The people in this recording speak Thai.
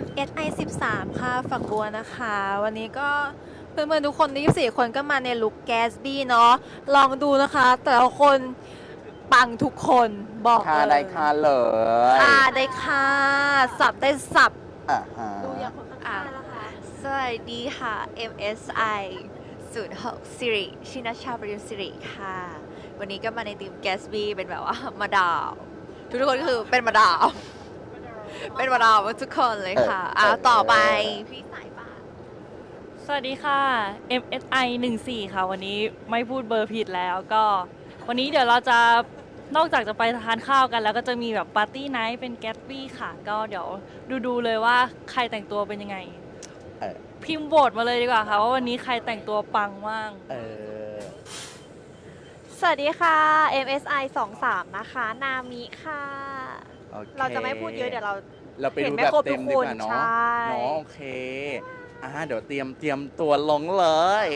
FSI 13 ค่ะฝักบัวนะคะ วันนี้ก็เพื่อนๆทุกคน24 คนก็มาในลุคแกสบี้เนาะลองดูนะคะ แต่ละคนปังทุกคนบอกค่าเลยได้ค่าเลยค่าได้ค่าสับได้สับอ่าฮะดูอย่างคนข้างๆนะคะสวัสดีค่ะ MSI 06สิริชินชาบริสิริค่ะ วันนี้ก็มาในทีม Gatsby เป็นแบบว่ามาดามทุกๆคนก็คือเป็นมาดาม เป็นมาดามทุกคนเลยค่ะอ้าวต่อไปพี่สายป่านสวัสดีค่ะ MSI 14 ค่ะ วันนี้ไม่พูดเบอร์ผิดแล้วก็ วันนี้เดี๋ยวเราจะนอกจากจะไปทานข้าวกัน แล้วก็จะมีแบบปาร์ตี้ไนท์เป็นแก t บี้ค่ะ ก็เดี๋ยวดูดูๆเลยว่าใครแต่งตัวเป็นยังไง เออพิมพ์โหวตมาเลยดีกว่าค่ะ ว่าวันนี้ใครแต่งตัวปังว่าง เออสวัสดีค่ะ MSI 23 นะคะ นามิค่ะ โอคเราจะไม่พูดเยอะเดี๋ยวเรา เราไปเห็ดูนไม่แบบครบเต็มทุกดีกว่าคนเนาะใช่เนาะโอเคอ่าเดี๋ยวเตรียมเตรียมตัวลงเลย